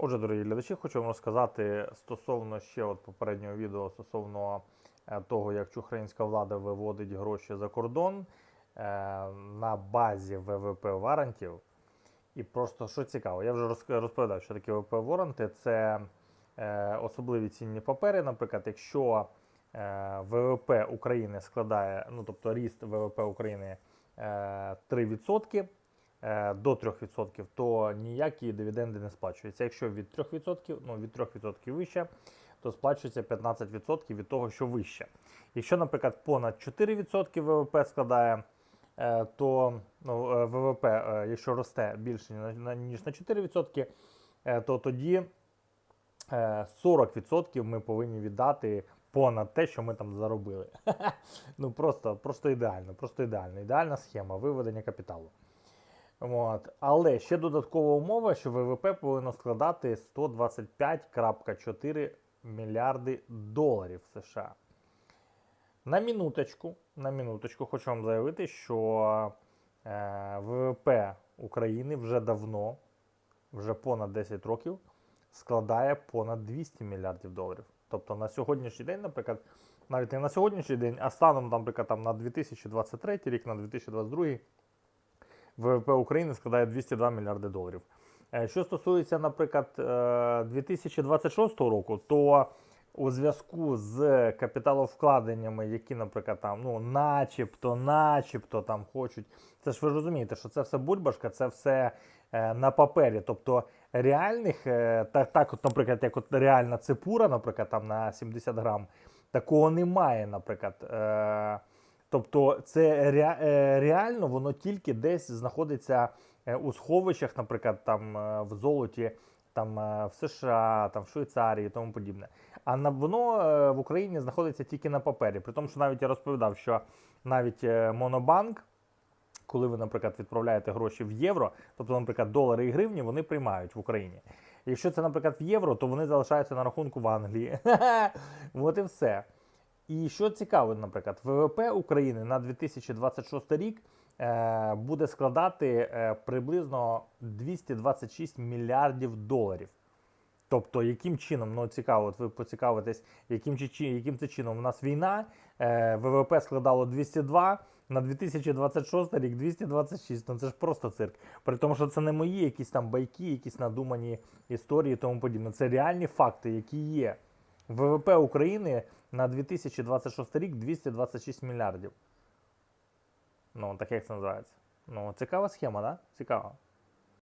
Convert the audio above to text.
Отже, дорогі глядачі, хочу вам розказати стосовно ще от попереднього відео стосовно е, того, як українська влада виводить гроші за кордон е, на базі ВВП варантів. І просто що цікаво, я вже розповідав, що таке ВВП варанти це е, особливі цінні папери. Наприклад, якщо ВВП України складає, ну тобто ріст ВВП України е, 3%, е, до 3%, то ніякі дивіденди не сплачуються. Якщо від 3%, ну від 3% вище, то сплачується 15% від того, що вище. Якщо, наприклад, понад 4% ВВП складає, е, то ну, е, ВВП, е, якщо росте більше ніж на 4%, е, то тоді е, 40% ми повинні віддати понад те, що ми там заробили. Ну просто, просто ідеально, просто ідеально. Ідеальна схема виведення капіталу. От. Але ще додаткова умова, що ВВП повинно складати 125,4 мільярди доларів США. На минуточку, на минуточку хочу вам заявити, що е, ВВП України вже давно, вже понад 10 років, складає понад 200 мільярдів доларів. Тобто на сьогоднішній день, наприклад, навіть не на сьогоднішній день, а станом, наприклад, там, на 2023 рік, на 2022 ВВП України складає 202 мільярди доларів. Е, Що стосується, наприклад, е, 2026 року, то у зв'язку з капіталовкладеннями, які, наприклад, там, ну, начебто, начебто там хочуть. Це ж ви розумієте, що це все бульбашка, це все е, на папері. Тобто реальних, е, так, так, от, наприклад, як от реальна цепура, наприклад, там на 70 грам, такого немає, наприклад. Е, Тобто, це е, реально воно тільки десь знаходиться е, у сховищах, наприклад, там е, в золоті, там в США, там в Швейцарії тому подібне. А на воно в Україні знаходиться тільки на папері. При тому, що навіть я розповідав, що навіть Монобанк, коли ви, наприклад, відправляєте гроші в євро, тобто, наприклад, долари і гривні, вони приймають в Україні. Якщо це, наприклад, в євро, то вони залишаються на рахунку в Англії. От і все. І що цікаво, наприклад, ВВП України на 2026 рік е, буде складати е, приблизно 226 мільярдів доларів. Тобто, яким чином, ну цікаво, от ви поцікавитесь, яким, яким це чином у нас війна, е, ВВП складало 202, на 2026 рік 226. Ну це ж просто цирк. При тому, що це не мої якісь там байки, якісь надумані історії і тому подібне. Це реальні факти, які є. ВВП України на 2026 рік 226 мільярдів. Ну, так як це називається? Ну, цікава схема, да? Цікава.